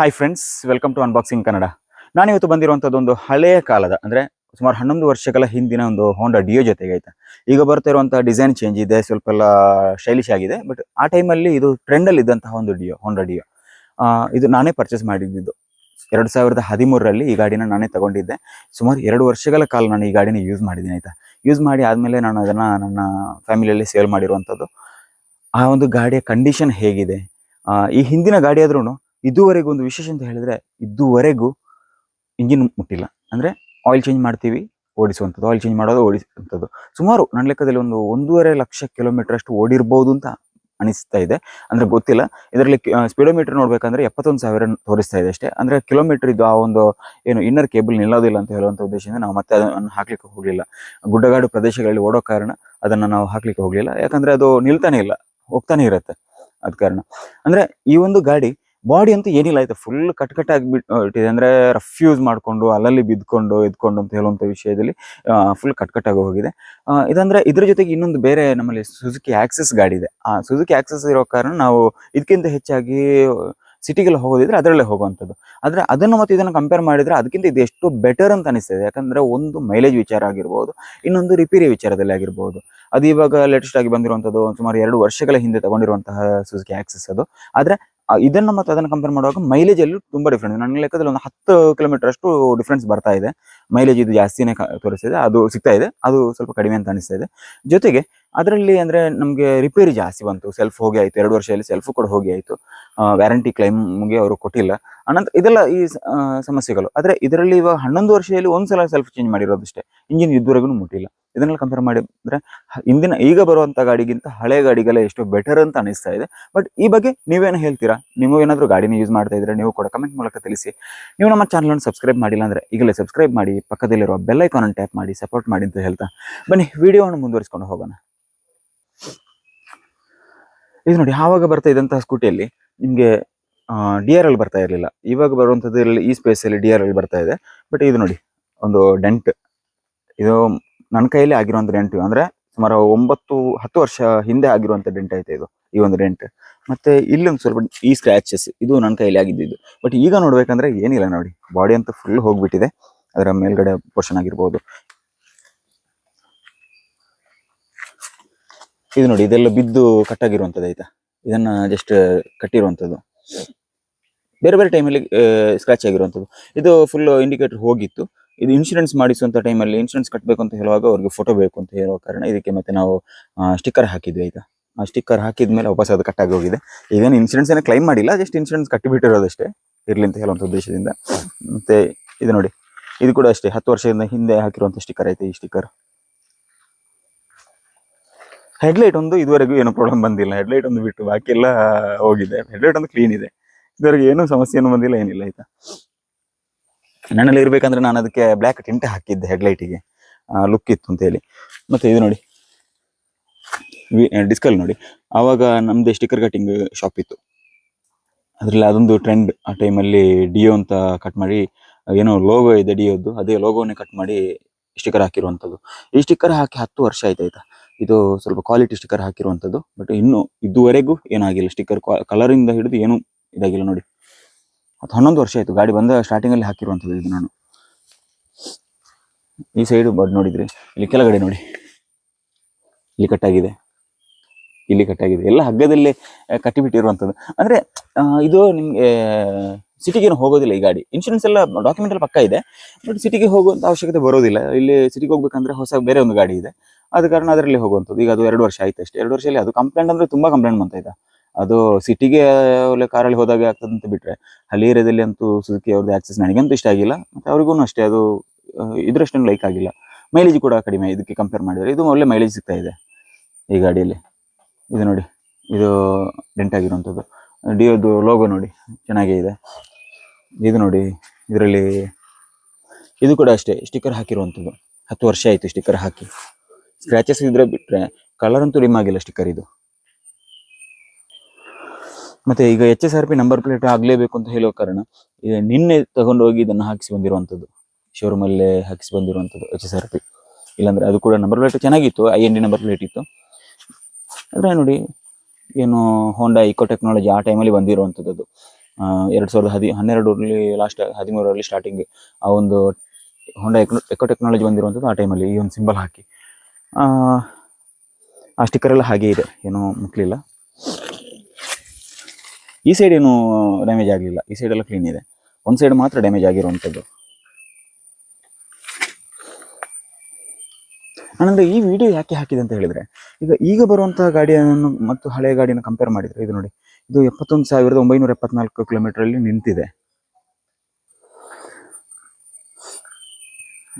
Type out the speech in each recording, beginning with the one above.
Hi friends welcome to unboxing Kannada ನಾನಿವತ್ತು ಬಂದಿರುವಂಥದ್ದು ಒಂದು ಹಳೆಯ ಕಾಲದ, ಅಂದರೆ ಸುಮಾರು ಹನ್ನೊಂದು ವರ್ಷಗಳ ಹಿಂದಿನ ಒಂದು ಹೋಂಡಾ ಡಿಯೋ ಜೊತೆಗೆ ಆಯಿತಾ ಈಗ ಬರ್ತಾ ಇರುವಂಥ ಡಿಸೈನ್ ಚೇಂಜ್ ಇದೆ ಸ್ವಲ್ಪ ಎಲ್ಲ ಶೈಲಿಶ್ ಆಗಿದೆ ಬಟ್ ಆ ಟೈಮಲ್ಲಿ ಇದು ಟ್ರೆಂಡಲ್ಲಿ ಇದ್ದಂತಹ ಒಂದು ಡಿಯೋ ಹೋಂಡಾ ಡಿಯೋ ಇದು ನಾನೇ ಪರ್ಚೇಸ್ ಮಾಡಿದ್ದು. ಎರಡು ಸಾವಿರದ ಹದಿಮೂರರಲ್ಲಿ ಈ ಗಾಡಿನ ನಾನೇ ತಗೊಂಡಿದ್ದೆ. ಸುಮಾರು ಎರಡು ವರ್ಷಗಳ ಕಾಲ ನಾನು ಈ ಗಾಡಿನ ಯೂಸ್ ಮಾಡಿದ್ದೀನಿ ಆಯಿತಾ. ಯೂಸ್ ಮಾಡಿ ಆದಮೇಲೆ ನಾನು ಅದನ್ನು ನನ್ನ ಫ್ಯಾಮಿಲಿಯಲ್ಲಿ ಸೇಲ್ ಮಾಡಿರುವಂಥದ್ದು ಆ ಒಂದು ಗಾಡಿಯ ಕಂಡೀಷನ್ ಹೇಗಿದೆ? ಈ ಹಿಂದಿನ ಗಾಡಿಯಾದ್ರೂ ಇದುವರೆಗೂ ಒಂದು ವಿಶೇಷ ಅಂತ ಹೇಳಿದ್ರೆ ಇದುವರೆಗೂ ಇಂಜಿನ್ ಮುಟ್ಟಿಲ್ಲ. ಅಂದ್ರೆ ಆಯಿಲ್ ಚೇಂಜ್ ಮಾಡ್ತೀವಿ, ಓಡಿಸುವಂಥದ್ದು. ಆಯಿಲ್ ಚೇಂಜ್ ಮಾಡೋದು, ಓಡಿಸುವಂಥದ್ದು. ಸುಮಾರು ನನ್ನ ಲೆಕ್ಕದಲ್ಲಿ ಒಂದು ಒಂದೂವರೆ ಲಕ್ಷ ಕಿಲೋಮೀಟರ್ ಅಷ್ಟು ಓಡಿರ್ಬೋದು ಅಂತ ಅನಿಸ್ತಾ ಇದೆ. ಅಂದ್ರೆ ಗೊತ್ತಿಲ್ಲ. ಇದರಲ್ಲಿ ಸ್ಪೀಡೋಮೀಟರ್ ನೋಡ್ಬೇಕಂದ್ರೆ ಎಪ್ಪತ್ತೊಂದು ಸಾವಿರ ತೋರಿಸ್ತಾ ಇದೆ ಅಷ್ಟೇ. ಅಂದ್ರೆ ಕಿಲೋಮೀಟರ್ ಇದು ಆ ಒಂದು, ಏನು ಇನ್ನರ್ ಕೇಬಲ್ ನಿಲ್ಲೋದಿಲ್ಲ ಅಂತ ಹೇಳುವಂತ ಉದ್ದೇಶದಿಂದ ನಾವು ಮತ್ತೆ ಅದನ್ನು ಹಾಕ್ಲಿಕ್ಕೆ ಹೋಗ್ಲಿಲ್ಲ. ಗುಡ್ಡಗಾಡು ಪ್ರದೇಶಗಳಲ್ಲಿ ಓಡೋ ಕಾರಣ ಅದನ್ನ ನಾವು ಹಾಕ್ಲಿಕ್ಕೆ ಹೋಗ್ಲಿಲ್ಲ. ಯಾಕಂದ್ರೆ ಅದು ನಿಲ್ತಾನೆ ಇಲ್ಲ, ಹೋಗ್ತಾನೆ ಇರುತ್ತೆ. ಅದ ಕಾರಣ. ಅಂದ್ರೆ ಈ ಒಂದು ಗಾಡಿ ಬಾಡಿ ಅಂತೂ ಏನಿಲ್ಲ ಆಯ್ತು ಫುಲ್ ಕಟ್ ಕಟ್ ಆಗಿಬಿಟ್ಟಿದೆ ಅಂದ್ರೆ ರಫ್ ಯೂಸ್ ಮಾಡ್ಕೊಂಡು, ಅಲ್ಲಲ್ಲಿ ಬಿದ್ಕೊಂಡು, ಎದ್ಕೊಂಡು ಅಂತ ಹೇಳುವಂಥ ವಿಷಯದಲ್ಲಿ ಫುಲ್ ಕಟ್ ಕಟ್ ಆಗಿ ಹೋಗಿದೆ ಇದಂದ್ರೆ ಇದ್ರ ಜೊತೆಗೆ ಇನ್ನೊಂದು ಬೇರೆ ನಮ್ಮಲ್ಲಿ ಸುಜುಕಿ ಆಕ್ಸೆಸ್ ಗಾಡಿ ಇದೆ. ಆ ಸುಜುಕಿ ಆಕ್ಸೆಸ್ ಇರೋ ಕಾರಣ ನಾವು ಇದಕ್ಕಿಂತ ಹೆಚ್ಚಾಗಿ ಸಿಟಿಗೆಲ್ಲ ಹೋಗೋದಿದ್ರೆ ಅದರಲ್ಲೇ ಹೋಗುವಂಥದ್ದು. ಆದರೆ ಅದನ್ನು ಮತ್ತು ಇದನ್ನು ಕಂಪೇರ್ ಮಾಡಿದರೆ ಅದಕ್ಕಿಂತ ಇದು ಎಷ್ಟು ಬೆಟರ್ ಅಂತ ಅನಿಸ್ತದೆ. ಯಾಕಂದರೆ ಒಂದು ಮೈಲೇಜ್ ವಿಚಾರ ಆಗಿರ್ಬೋದು, ಇನ್ನೊಂದು ರಿಪೇರಿ ವಿಚಾರದಲ್ಲಿ ಆಗಿರ್ಬೋದು. ಅದು ಇವಾಗ ಲೇಟೆಸ್ಟ್ ಆಗಿ ಬಂದಿರುವಂಥದ್ದು ಸುಮಾರು ಎರಡು ವರ್ಷಗಳ ಹಿಂದೆ ತಗೊಂಡಿರುವಂತಹ ಸುಜುಕಿ ಆಕ್ಸೆಸ್ ಅದು. ಆದ್ರೆ ಇದನ್ನ ಮತ್ತೆ ಅದನ್ನ ಕಂಪೇರ್ ಮಾಡುವಾಗ ಮೈಲೇಜ್ ಅಲ್ಲಿ ತುಂಬಾ ಡಿಫ್ರೆನ್ಸ್ ನನ್ನ ಲೆಕ್ಕದಲ್ಲಿ ಒಂದು ಹತ್ತು ಕಿಲೋಮೀಟರ್ ಅಷ್ಟು ಡಿಫ್ರೆನ್ಸ್ ಬರ್ತಾ ಇದೆ. ಮೈಲೇಜ್ ಇದು ಜಾಸ್ತಿನೇ ತೋರಿಸ್ತಿದೆ. ಅದು ಸಿಗ್ತಾ ಇದೆ. ಅದು ಸ್ವಲ್ಪ ಕಡಿಮೆ ಅಂತ ಅನಿಸ್ತಾ ಇದೆ. ಜೊತೆಗೆ ಅದರಲ್ಲಿ ಅಂದ್ರೆ ನಮಗೆ ರಿಪೇರಿ ಜಾಸ್ತಿ ಬಂತು. ಸೆಲ್ಫ್ ಹೋಗಿ ಆಯ್ತು. ಎರಡು ವರ್ಷದಲ್ಲಿ ಸೆಲ್ಫ್ ಕೂಡ ಹೋಗಿ ಆಯ್ತು. ವ್ಯಾರಂಟಿ ಕ್ಲೈಮ್ಗೆ ಅವರು ಕೊಟ್ಟಿಲ್ಲ. ಅನಂತರ ಇದೆಲ್ಲ ಈ ಸಮಸ್ಯೆಗಳು. ಆದ್ರೆ ಇದರಲ್ಲಿ ಇವಾಗ ಹನ್ನೊಂದು ವರ್ಷದಲ್ಲಿ ಒಂದ್ಸಲ ಸೆಲ್ಫ್ ಚೇಂಜ್ ಮಾಡಿರೋದಷ್ಟೇ. ಇಂಜಿನ್ ಇದುವರೆಗೂ ಮುಟ್ಟಿಲ್ಲ. ಇದನ್ನೆಲ್ಲ ಕಂಪೇರ್ ಮಾಡಿದ್ರೆ ಅಂದ್ರೆ ಇಂದಿನ ಈಗ ಬರುವಂತ ಗಾಡಿಗಿಂತ ಹಳೆ ಗಾಡಿಗೆಲ್ಲ ಎಷ್ಟು ಬೆಟರ್ ಅಂತ ಅನಿಸ್ತಾ ಇದೆ. ಬಟ್ ಈ ಬಗ್ಗೆ ನೀವೇನು ಹೇಳ್ತೀರಾ? ನೀವು ಏನಾದರೂ ಗಾಡಿನ ಯೂಸ್ ಮಾಡ್ತಾ ಇದ್ರೆ ನೀವು ಕೂಡ ಕಮೆಂಟ್ ಮೂಲಕ ತಿಳಿಸಿ. ನೀವು ನಮ್ಮ ಚಾನಲ್ ಸಬ್ಸ್ಕ್ರೈಬ್ ಮಾಡಿಲ್ಲ ಅಂದ್ರೆ ಈಗಲೇ ಸಬ್ಸ್ಕ್ರೈಬ್ ಮಾಡಿ, ಪಕ್ಕದಲ್ಲಿರುವ ಬೆಲ್ ಐಕಾನ್ ಅನ್ನು ಟ್ಯಾಪ್ ಮಾಡಿ ಸಪೋರ್ಟ್ ಮಾಡಿ ಅಂತ ಹೇಳ್ತಾ. ಬನ್ನಿ ವಿಡಿಯೋವನ್ನು ಮುಂದುವರಿಸ್ಕೊಂಡು ಹೋಗೋಣ. ಇದು ನೋಡಿ ಯಾವಾಗ ಬರ್ತಾ ಇದ್ದಂತಹ ಸ್ಕೂಟಿಯಲ್ಲಿ ನಿಮಗೆ ಡಿ ಆರ್ ಎಲ್ ಬರ್ತಾ ಇರಲಿಲ್ಲ. ಇವಾಗ ಬರುವಂಥದ್ರಲ್ಲಿ ಈ ಸ್ಪೇಸಲ್ಲಿ ಡಿ ಆರ್ ಎಲ್ ಬರ್ತಾ ಇದೆ. ಬಟ್ ಇದು ನೋಡಿ, ಒಂದು ಡೆಂಟ್ ಇದು ನನ್ನ ಕೈಯಲ್ಲಿ ಆಗಿರುವಂಥ ಡೆಂಟ್ ಅಂದರೆ ಸುಮಾರು ಒಂಬತ್ತು, ಹತ್ತು ವರ್ಷ ಹಿಂದೆ ಆಗಿರುವಂಥ ಡೆಂಟ್ ಐತೆ ಇದು, ಈ ಒಂದು ಡೆಂಟ್ ಮತ್ತೆ ಇಲ್ಲೊಂದು ಸ್ವಲ್ಪ ಈ ಸ್ಕ್ರಾಚಸ್ ಇದು ನನ್ನ ಕೈಯಲ್ಲಿ ಆಗಿದ್ದು. ಬಟ್ ಈಗ ನೋಡ್ಬೇಕಂದ್ರೆ ಏನಿಲ್ಲ ನೋಡಿ. ಬಾಡಿ ಅಂತ ಫುಲ್ ಹೋಗ್ಬಿಟ್ಟಿದೆ. ಅದರ ಮೇಲ್ಗಡೆ ಪೋರ್ಷನ್ ಆಗಿರ್ಬೋದು. ಇದು ನೋಡಿ, ಇದೆಲ್ಲ ಬಿದ್ದು ಕಟ್ಟಾಗಿರುವಂಥದ್ದು ಆಯ್ತಾ? ಇದನ್ನ ಜಸ್ಟ್ ಕಟ್ಟಿರುವಂಥದ್ದು ಬೇರೆ ಬೇರೆ ಟೈಮಲ್ಲಿ ಸ್ಕ್ರಾಚ್ ಆಗಿರುವಂಥದ್ದು ಇದು ಫುಲ್ ಇಂಡಿಕೇಟರ್ ಹೋಗಿತ್ತು. ಇದು ಇನ್ಶೂರೆನ್ಸ್ ಮಾಡಿಸುವಂಥ ಟೈಮಲ್ಲಿ ಇನ್ಶೂರೆನ್ಸ್ ಕಟ್ಟಬೇಕು ಅಂತ ಹೇಳುವಾಗ ಅವ್ರಿಗೆ ಫೋಟೋ ಬೇಕು ಅಂತ ಹೇಳೋ ಕಾರಣ ಇದಕ್ಕೆ ಮತ್ತೆ ನಾವು ಸ್ಟಿಕ್ಕರ್ ಹಾಕಿದ್ವಿ ಆಯ್ತಾ? ಆ ಸ್ಟಿಕ್ಕರ್ ಹಾಕಿದ್ಮೇಲೆ ವಾಪಸ್ ಅದು ಕಟ್ಟಾಗಿ ಹೋಗಿದೆ. ಈಗೇನು ಇನ್ಶೂರೆನ್ಸ್ ಏನೋ ಕ್ಲೈಮ್ ಮಾಡಿಲ್ಲ ಜಸ್ಟ್ ಇನ್ಶೂರೆನ್ಸ್ ಕಟ್ಟಿಬಿಟ್ಟಿರೋದಷ್ಟೇ ಇರ್ಲಿ ಅಂತ ಹೇಳುವಂಥ ಉದ್ದೇಶದಿಂದ. ಮತ್ತೆ ಇದು ನೋಡಿ, ಇದು ಕೂಡ ಅಷ್ಟೇ, ಹತ್ತು ವರ್ಷದಿಂದ ಹಿಂದೆ ಹಾಕಿರುವಂಥ ಸ್ಟಿಕ್ಕರ್ ಐತೆ ಈ ಸ್ಟಿಕ್ಕರ್ ಹೆಡ್ಲೈಟ್ ಒಂದು ಇದುವರೆಗೂ ಏನೂ ಪ್ರಾಬ್ಲಮ್ ಬಂದಿಲ್ಲ. ಹೆಡ್ಲೈಟ್ ಒಂದು ಬಿಟ್ಟು ಬಾಕಿ ಎಲ್ಲ ಹೋಗಿದೆ. ಹೆಡ್ಲೈಟ್ ಒಂದು ಕ್ಲೀನ್ ಇದೆ. ಇದುವರೆಗೆ ಏನೂ ಸಮಸ್ಯೆನೂ ಬಂದಿಲ್ಲ, ಏನಿಲ್ಲ ಆಯ್ತಾ? ನನ್ನಲ್ಲಿ ಇರಬೇಕಂದ್ರೆ ನಾನು ಅದಕ್ಕೆ ಬ್ಲ್ಯಾಕ್ ಟಿಂಟ್ ಹಾಕಿದ್ದೆ ಹೆಡ್ಲೈಟಿಗೆ ಲುಕ್ ಇತ್ತು ಅಂತ ಹೇಳಿ. ಮತ್ತೆ ಇದು ನೋಡಿ. ಡಿಸ್ಕಲ್ ನೋಡಿ. ಆವಾಗ ನಮ್ದು ಸ್ಟಿಕ್ಕರ್ ಕಟಿಂಗ್ ಶಾಪ್ ಇತ್ತು. ಅದ್ರಲ್ಲಿ ಅದೊಂದು ಟ್ರೆಂಡ್ ಆ ಟೈಮಲ್ಲಿ ಡಿಯೋ ಅಂತ ಕಟ್ ಮಾಡಿ, ಏನೋ ಲೋಗೋ ಇದೆ ಡಿಯೋದು ಅದೇ ಲೋಗೋನೇ ಕಟ್ ಮಾಡಿ ಸ್ಟಿಕ್ಕರ್ ಹಾಕಿರುವಂಥದ್ದು. ಈ ಸ್ಟಿಕ್ಕರ್ ಹಾಕಿ ಹತ್ತು ವರ್ಷ ಆಯ್ತು ಆಯ್ತಾ? ಇದು ಸ್ವಲ್ಪ ಕ್ವಾಲಿಟಿ ಸ್ಟಿಕ್ಕರ್ ಹಾಕಿರುವಂಥದ್ದು. ಬಟ್ ಇನ್ನು ಇದುವರೆಗೂ ಏನಾಗಿಲ್ಲ. ಸ್ಟಿಕ್ಕರ್ ಕಲರಿಂದ ಹಿಡಿದು ಏನು ಇದಾಗಿಲ್ಲ ನೋಡಿ. ಅದು ಹನ್ನೊಂದು ವರ್ಷ ಆಯಿತು, ಗಾಡಿ ಬಂದ ಸ್ಟಾರ್ಟಿಂಗಲ್ಲಿ ಹಾಕಿರುವಂಥದ್ದು ಇದು ನಾನು. ಈ ಸೈಡು ಬಡ್ ನೋಡಿದ್ರಿ, ಇಲ್ಲಿ ಕೆಳಗಡೆ ನೋಡಿ. ಇಲ್ಲಿ ಕಟ್ಟಾಗಿದೆ ಇಲ್ಲಿ ಕಟ್ಟಾಗಿದೆ ಎಲ್ಲ ಹಗ್ಗದಲ್ಲಿ ಕಟ್ಟಿಬಿಟ್ಟಿರುವಂಥದ್ದು ಅಂದರೆ ಇದು ನಿಮಗೆ ಸಿಟಿಗೇನು ಹೋಗೋದಿಲ್ಲ ಈ ಗಾಡಿ. ಇನ್ಶೂರೆನ್ಸ್ ಎಲ್ಲ ಡಾಕ್ಯುಮೆಂಟ್ ಎಲ್ಲ ಪಕ್ಕ ಇದೆ. ಬಟ್ ಸಿಟಿಗೆ ಹೋಗುವಂಥ ಅವಶ್ಯಕತೆ ಬರೋದಿಲ್ಲ. ಇಲ್ಲಿ ಸಿಟಿಗೆ ಹೋಗ್ಬೇಕಂದ್ರೆ ಹೊಸ, ಬೇರೆ ಒಂದು ಗಾಡಿ ಇದೆ. ಆದ ಕಾರಣ ಅದರಲ್ಲಿ ಹೋಗುವಂಥದ್ದು ಈಗ ಅದು ಎರಡು ವರ್ಷ ಆಯ್ತು ಅಷ್ಟೇ ಎರಡು ವರ್ಷದಲ್ಲಿ ಅದು ಕಂಪ್ಲೇಂಟ್ ಅಂದ್ರೆ ತುಂಬಾ ಕಂಪ್ಲೇಂಟ್ ಬಂತಾ ಇದೆ ಅದು ಸಿಟಿಗೆ ಕಾರಲ್ಲಿ ಹೋದಾಗ ಆಗ್ತದೆ ಅಂತ ಬಿಟ್ರೆ ಹಳ್ಳಿ ಏರಿಯಾದಲ್ಲಿ ಅಂತೂ ಸುಜುಕಿ ಅವ್ರದ್ದು ಆಕ್ಸೆಸ್ ನನಗಂತೂ ಇಷ್ಟ ಆಗಿಲ್ಲ. ಮತ್ತೆ ಅವ್ರಿಗೂ ಅಷ್ಟೇ, ಅದು ಇದ್ರಷ್ಟೊಂದು ಲೈಕ್ ಆಗಿಲ್ಲ. ಮೈಲೇಜ್ ಕೂಡ ಕಡಿಮೆ ಇದಕ್ಕೆ ಕಂಪೇರ್ ಮಾಡಿದ್ರೆ. ಇದು ಒಳ್ಳೆ ಮೈಲೇಜ್ ಸಿಗ್ತಾ ಇದೆ ಈ ಗಾಡಿಯಲ್ಲಿ. ಇದು ನೋಡಿ, ಇದು ಡೆಂಟ್ ಆಗಿರುವಂಥದ್ದು. ಡಿಯೋದು ಲೋಗೋ ನೋಡಿ, ಚೆನ್ನಾಗೇ ಇದೆ. ಇದು ನೋಡಿ, ಇದರಲ್ಲಿ ಇದು ಕೂಡ ಅಷ್ಟೇ ಸ್ಟಿಕ್ಕರ್ ಹಾಕಿರುವಂಥದ್ದು. ಹತ್ತು ವರ್ಷ ಆಯಿತು ಸ್ಟಿಕ್ಕರ್ ಹಾಕಿ. ಸ್ಕ್ರ್ಯಾಚಸ್ ಇದ್ರೆ ಬಿಟ್ಟರೆ ಕಲರ್ ಅಂತೂ ಡಿಮ್ ಆಗಿಲ್ಲ ಸ್ಟಿಕ್ಕರ್ ಇದು. ಮತ್ತೆ ಈಗ H S R P number plate ಆಗಲೇಬೇಕು ಅಂತ ಹೇಳೋ ಕಾರಣ ನಿನ್ನೆ ತಗೊಂಡು ಹೋಗಿ ಇದನ್ನು ಹಾಕಿಸಿ ಬಂದಿರುವಂಥದ್ದು ಶೋರೂಮ್ ಅಲ್ಲೇ ಹಾಕಿಸಿ ಬಂದಿರುವಂಥದ್ದು ಎಚ್ ಎಸ್ ಆರ್ ಪಿ ಇಲ್ಲಾಂದ್ರೆ ಅದು ಕೂಡ ನಂಬರ್ ಪ್ಲೇಟ್ ಚೆನ್ನಾಗಿತ್ತು I N D number plate ಇತ್ತು. ಅಂದ್ರೆ ನೋಡಿ ಏನು ಹೋಂಡಾ ಇಕೋ ಟೆಕ್ನಾಲಜಿ ಆ ಟೈಮಲ್ಲಿ ಬಂದಿರುವಂಥದ್ದು ಅದು. ಎರಡು ಸಾವಿರದ ಹದಿ ಹನ್ನೆರಡರಲ್ಲಿ ಲಾಸ್ಟ್ ಹದಿಮೂರರಲ್ಲಿ ಸ್ಟಾರ್ಟಿಂಗ್ ಆ ಒಂದು ಹೊಂಡ ಎಕೋ ಎಕೋ ಟೆಕ್ನಾಲಜಿ ಬಂದಿರುವಂಥದ್ದು ಆ ಟೈಮಲ್ಲಿ ಈ ಒಂದು ಸಿಂಬಲ್ ಹಾಕಿ. ಆ, ಸ್ಟಿಕ್ಕರ್ ಎಲ್ಲ ಹಾಗೆ ಇದೆ ಏನೂ ಮುಟ್ಲಿಲ್ಲ. ಈ ಸೈಡ್ ಏನು ಡ್ಯಾಮೇಜ್ ಆಗಲಿಲ್ಲ. ಈ ಸೈಡೆಲ್ಲ ಕ್ಲೀನ್ ಇದೆ. ಒಂದು ಸೈಡ್ ಮಾತ್ರ ಡ್ಯಾಮೇಜ್ ಆಗಿರುವಂಥದ್ದು. ನಾನಂದ್ರೆ ಈ ವಿಡಿಯೋ ಯಾಕೆ ಹಾಕಿದೆ ಅಂತ ಹೇಳಿದ್ರೆ, ಈಗ ಈಗ ಬರುವಂತಹ ಗಾಡಿಯನ್ನು ಮತ್ತು ಹಳೆಯ ಗಾಡಿಯನ್ನು ಕಂಪೇರ್ ಮಾಡಿದ್ರೆ, ಇದು ನೋಡಿ, ಇದು ಎಪ್ಪತ್ತೊಂದು ಸಾವಿರದ ಒಂಬೈನೂರ ಎಪ್ಪತ್ನಾಲ್ಕು ಕಿಲೋಮೀಟರ್ ಅಲ್ಲಿ ನಿಂತಿದೆ.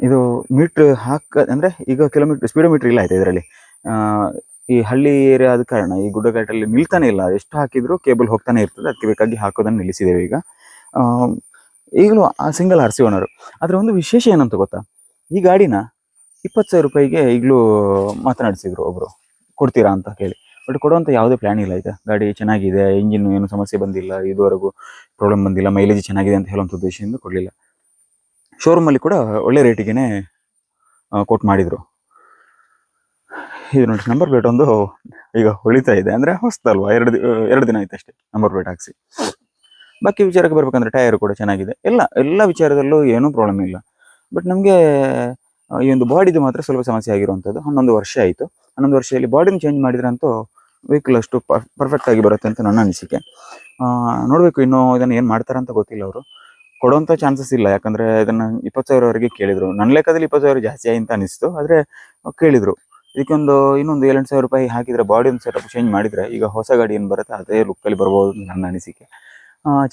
ಇದು ಮೀಟ್ರ್ ಹಾಕ, ಅಂದ್ರೆ ಈಗ ಕಿಲೋಮೀಟರ್ ಸ್ಪೀಡೋಮೀಟರ್ ಇಲ್ಲ ಆಯ್ತು ಇದರಲ್ಲಿ. ಈ ಹಳ್ಳಿ ಏರಿಯಾ ಆದ ಕಾರಣ ಈ ಗುಡ್ಡಗಾಟಲ್ಲಿ ನಿಲ್ತಾನೆ ಇಲ್ಲ. ಎಷ್ಟು ಹಾಕಿದ್ರು ಕೇಬಲ್ ಹೋಗ್ತಾನೆ ಇರ್ತದೆ. ಅದಕ್ಕೆ ಬೇಕಾಗಿ ಹಾಕೋದನ್ನು ನಿಲ್ಲಿಸಿದ್ದೇವೆ ಈಗ. ಈಗಲೂ ಆ ಸಿಂಗಲ್ ಆರ್ ಸಿ ಓನರು ಅದರ ಒಂದು ವಿಶೇಷ ಏನಂತ ಗೊತ್ತಾ? ಈ ಗಾಡಿನ ಇಪ್ಪತ್ತು ಸಾವಿರ ರೂಪಾಯಿಗೆ ಈಗಲೂ ಮಾತನಾಡಿಸಿದ್ರು ಒಬ್ಬರು ಕೊಡ್ತೀರಾ ಅಂತ ಕೇಳಿ. ಬಟ್ ಕೊಡುವಂಥ ಯಾವುದೇ ಪ್ಲ್ಯಾನ್ ಇಲ್ಲ ಈಗ. ಗಾಡಿ ಚೆನ್ನಾಗಿದೆ ಇಂಜಿನ್ ಏನು ಸಮಸ್ಯೆ ಬಂದಿಲ್ಲ, ಇದುವರೆಗೂ ಪ್ರಾಬ್ಲಮ್ ಬಂದಿಲ್ಲ ಮೈಲೇಜ್ ಚೆನ್ನಾಗಿದೆ ಅಂತ ಹೇಳುವಂಥ ಉದ್ದೇಶದಿಂದ ಕೊಡಲಿಲ್ಲ. ಶೋರೂಮಲ್ಲಿ ಕೂಡ ಒಳ್ಳೆ ರೇಟಿಗೆ ಕೋಟ್ ಮಾಡಿದರು. ಇದು ನೋಡಿ ನಂಬರ್ ಪ್ಲೇಟ್ ಒಂದು ಈಗ ಹೊಳಿತಾ ಇದೆ. ಅಂದರೆ ಹೊಸ್ತಲ್ವಾ ಎರಡು ಎರಡು ದಿನ ಆಯ್ತು ಅಷ್ಟೇ ನಂಬರ್ ಪ್ಲೇಟ್ ಹಾಕ್ಸಿ. ಬಾಕಿ ವಿಚಾರಕ್ಕೆ ಬರ್ಬೇಕಂದ್ರೆ ಟೈರ್ ಕೂಡ ಚೆನ್ನಾಗಿದೆ. ಎಲ್ಲ ಎಲ್ಲ ವಿಚಾರದಲ್ಲೂ ಏನೂ ಪ್ರಾಬ್ಲಮ್ ಇಲ್ಲ. ಬಟ್ ನಮಗೆ ಈ ಒಂದು ಬಾಡಿದು ಮಾತ್ರ ಸ್ವಲ್ಪ ಸಮಸ್ಯೆ ಆಗಿರುವಂಥದ್ದು ಹನ್ನೊಂದು ವರ್ಷ ಆಯಿತು. ಹನ್ನೊಂದು ವರ್ಷದಲ್ಲಿ ಬಾಡಿನ ಚೇಂಜ್ ಮಾಡಿದ್ರಂತೂ ವೆಹಿಕಲ್ ಅಷ್ಟು ಪರ್ಫೆಕ್ಟ್ ಆಗಿ ಬರುತ್ತೆ ಅಂತ ನನ್ನ ಅನಿಸಿಕೆ. ನೋಡಬೇಕು ಇನ್ನೂ ಇದನ್ನು ಏನು ಮಾಡ್ತಾರಂತ ಗೊತ್ತಿಲ್ಲ ಅವರು. ಕೊಡುವಂಥ ಚಾನ್ಸಸ್ ಇಲ್ಲ. ಯಾಕಂದರೆ ಇದನ್ನು ಇಪ್ಪತ್ತು ಸಾವಿರವರೆಗೆ ಕೇಳಿದರು. ನನ್ನ ಲೆಕ್ಕದಲ್ಲಿ ಇಪ್ಪತ್ತು ಸಾವಿರ ಜಾಸ್ತಿ ಆಯಿತು ಅನಿಸ್ತು. ಆದರೆ ಕೇಳಿದ್ರು. ಇದಕ್ಕೊಂದು ಇನ್ನೊಂದು ಏಳೆಂಟು ಸಾವಿರ ರೂಪಾಯಿ ಹಾಕಿದ್ರೆ ಬಾಡಿ ಒಂದು ಸೆಟಪ್ ಚೇಂಜ್ ಮಾಡಿದ್ರೆ ಈಗ ಹೊಸ ಗಾಡಿ ಏನು ಬರುತ್ತೆ, ಅದೇ ಲುಕ್ಕಲ್ಲಿ ಬರ್ಬೋದು ನನ್ನ ಅನಿಸಿಕೆ.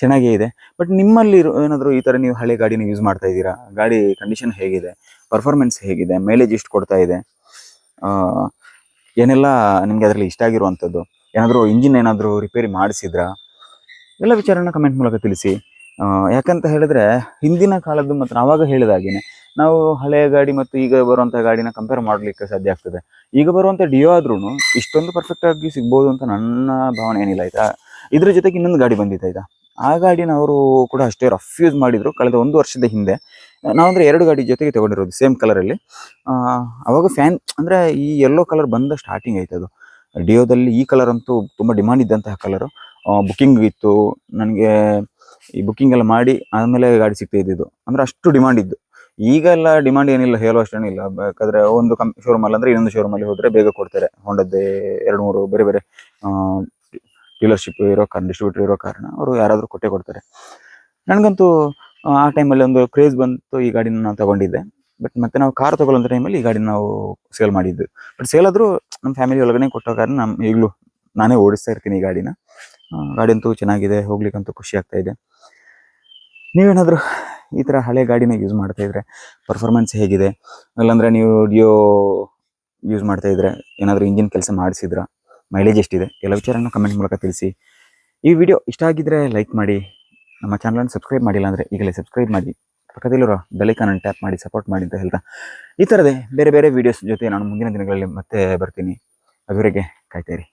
ಚೆನ್ನಾಗೇ ಇದೆ. ಬಟ್ ನಿಮ್ಮಲ್ಲಿ ಏನಾದರೂ ಈ ಥರ ನೀವು ಹಳೆ ಗಾಡಿನ ಯೂಸ್ ಮಾಡ್ತಾ ಇದ್ದೀರಾ? ಗಾಡಿ ಕಂಡೀಷನ್ ಹೇಗಿದೆ? ಪರ್ಫಾರ್ಮೆನ್ಸ್ ಹೇಗಿದೆ? ಮೈಲೇಜ್ ಎಷ್ಟು ಕೊಡ್ತಾ ಇದೆ? ಏನೆಲ್ಲ ನಿಮಗೆ ಅದರಲ್ಲಿ ಇಷ್ಟ ಆಗಿರುವಂಥದ್ದು? ಏನಾದರೂ ಇಂಜಿನ್ ಏನಾದರೂ ರಿಪೇರಿ ಮಾಡಿಸಿದ್ರಾ? ಎಲ್ಲ ವಿಚಾರನ ಕಮೆಂಟ್ ಮೂಲಕ ತಿಳಿಸಿ. ಯಾಕಂತ ಹೇಳಿದ್ರೆ ಹಿಂದಿನ ಕಾಲದ್ದು ಮತ್ತು ಆವಾಗ ಹೇಳಿದಾಗೇನೆ ನಾವು ಹಳೆಯ ಗಾಡಿ ಮತ್ತು ಈಗ ಬರುವಂಥ ಗಾಡಿನ ಕಂಪೇರ್ ಮಾಡಲಿಕ್ಕೆ ಸಾಧ್ಯ ಆಗ್ತದೆ. ಈಗ ಬರುವಂಥ ಡಿಯೋ ಆದ್ರೂ ಇಷ್ಟೊಂದು ಪರ್ಫೆಕ್ಟ್ ಆಗಿ ಸಿಗ್ಬೋದು ಅಂತ ನನ್ನ ಭಾವನೆ ಏನಿಲ್ಲ, ಆಯ್ತಾ? ಇದ್ರ ಜೊತೆಗೆ ಇನ್ನೊಂದು ಗಾಡಿ ಬಂದಿತ್ತು, ಆಯ್ತಾ? ಆ ಗಾಡಿನ ಅವರು ಕೂಡ ಅಷ್ಟೇ ರಫ್ ಯೂಸ್ ಮಾಡಿದ್ರು ಕಳೆದ ಒಂದು ವರ್ಷದ ಹಿಂದೆ. ನಾವಂದರೆ ಎರಡು ಗಾಡಿ ಜೊತೆಗೆ ತಗೊಂಡಿರೋದು ಸೇಮ್ ಕಲರಲ್ಲಿ ಅವಾಗ ಫ್ಯಾನ್ ಅಂದ್ರೆ ಈ ಯೆಲ್ಲೋ ಕಲರ್ ಬಂದ ಸ್ಟಾರ್ಟಿಂಗ್ ಆಯ್ತು ಅದು. ಡಿಯೋದಲ್ಲಿ ಈ ಕಲರ್ ಅಂತೂ ತುಂಬ ಡಿಮಾಂಡ್ ಇದ್ದಂತಹ ಕಲರು ಬುಕ್ಕಿಂಗ್ ಇತ್ತು. ನನಗೆ ಈ ಬುಕ್ಕಿಂಗ್ ಎಲ್ಲ ಮಾಡಿ ಆಮೇಲೆ ಗಾಡಿ ಸಿಗ್ತಾ ಇದ್ದಿದ್ದು. ಅಂದ್ರೆ ಅಷ್ಟು ಡಿಮಾಂಡ್ ಇದ್ದು. ಈಗ ಎಲ್ಲ ಡಿಮಾಂಡ್ ಏನಿಲ್ಲ ಹೇಳೋ ಅಷ್ಟೇನಿಲ್ಲ ಬೇಕಾದ್ರೆ ಒಂದು ಕಂ ಶೋರೂಮ್ ಅಲ್ಲಿ ಅಂದ್ರೆ ಇನ್ನೊಂದು ಶೋರೂಮಲ್ಲಿ ಹೋದರೆ ಬೇಗ ಕೊಡ್ತಾರೆ. ಹೊಂಡದ್ದೇ ಎರಡು ಮೂರು ಬೇರೆ ಬೇರೆ ಡೀಲರ್ಶಿಪ್ ಇರೋ ಕಾರಣ ಡಿಸ್ಟ್ರಿಬ್ಯೂಟರ್ ಇರೋ ಕಾರಣ ಅವರು ಯಾರಾದರೂ ಕೊಟ್ಟೆ ಕೊಡ್ತಾರೆ. ನನಗಂತೂ ಆ, ಟೈಮಲ್ಲಿ ಒಂದು ಕ್ರೇಜ್ ಬಂತು ಈ ಗಾಡಿನ ನಾನು ತಗೊಂಡಿದ್ದೆ. ಬಟ್ ಮತ್ತೆ ನಾವು ಕಾರ್ ತಗೊಳ್ಳೋ ಟೈಮಲ್ಲಿ ಈ ಗಾಡಿನ ನಾವು ಸೇಲ್ ಮಾಡಿದ್ದು. ಬಟ್ ಸೇಲ್ ಆದರೂ ನಮ್ಮ ಫ್ಯಾಮಿಲಿ ಒಳಗಡೆ ಕೊಟ್ಟೋ ಕಾರಣ ನಮ್ಮ ಈಗಲೂ ನಾನೇ ಓಡಿಸ್ತಾ ಇರ್ತೀನಿ ಈ ಗಾಡಿನ. ಗಾಡಿ ಅಂತೂ ಚೆನ್ನಾಗಿದೆ ಹೋಗ್ಲಿಕ್ಕಂತೂ ಖುಷಿ ಆಗ್ತಾ ಇದೆ. ನೀವೇನಾದರೂ ಈ ಥರ ಹಳೆ ಗಾಡಿನ ಯೂಸ್ ಮಾಡ್ತಾ ಇದ್ರೆ ಪರ್ಫಾರ್ಮೆನ್ಸ್ ಹೇಗಿದೆ? ಇಲ್ಲಾಂದ್ರೆ ನೀವು ಡಿಯೋ ಯೂಸ್ ಮಾಡ್ತಾ ಇದ್ರೆ ಏನಾದರೂ ಇಂಜಿನ್ ಕೆಲಸ ಮಾಡಿಸಿದ್ರ? ಮೈಲೇಜ್ ಎಷ್ಟಿದೆ? ಎಲ್ಲ ವಿಚಾರನ ಕಮೆಂಟ್ ಮೂಲಕ ತಿಳಿಸಿ. ಈ ವಿಡಿಯೋ ಇಷ್ಟ ಆಗಿದ್ರೆ ಲೈಕ್ ಮಾಡಿ. ನಮ್ಮ ಚಾನಲನ್ನು ಸಬ್ಸ್ಕ್ರೈಬ್ ಮಾಡಿಲ್ಲ ಅಂದರೆ ಈಗಲೇ ಸಬ್ಸ್ಕ್ರೈಬ್ ಮಾಡಿ. ಪಕ್ಕದಲ್ಲಿರೋ ಬೆಲೆಕಾನನ್ನು ಟ್ಯಾಪ್ ಮಾಡಿ ಸಪೋರ್ಟ್ ಮಾಡಿ ಅಂತ ಹೇಳ್ತಾ. ಈ ಥರದೇ ಬೇರೆ ಬೇರೆ ವೀಡಿಯೋಸ್ ಜೊತೆ ನಾನು ಮುಂದಿನ ದಿನಗಳಲ್ಲಿ ಮತ್ತೆ ಬರ್ತೀನಿ. ಅದುವರೆಗೆ ಕಾಯ್ತಾ ಇರಿ.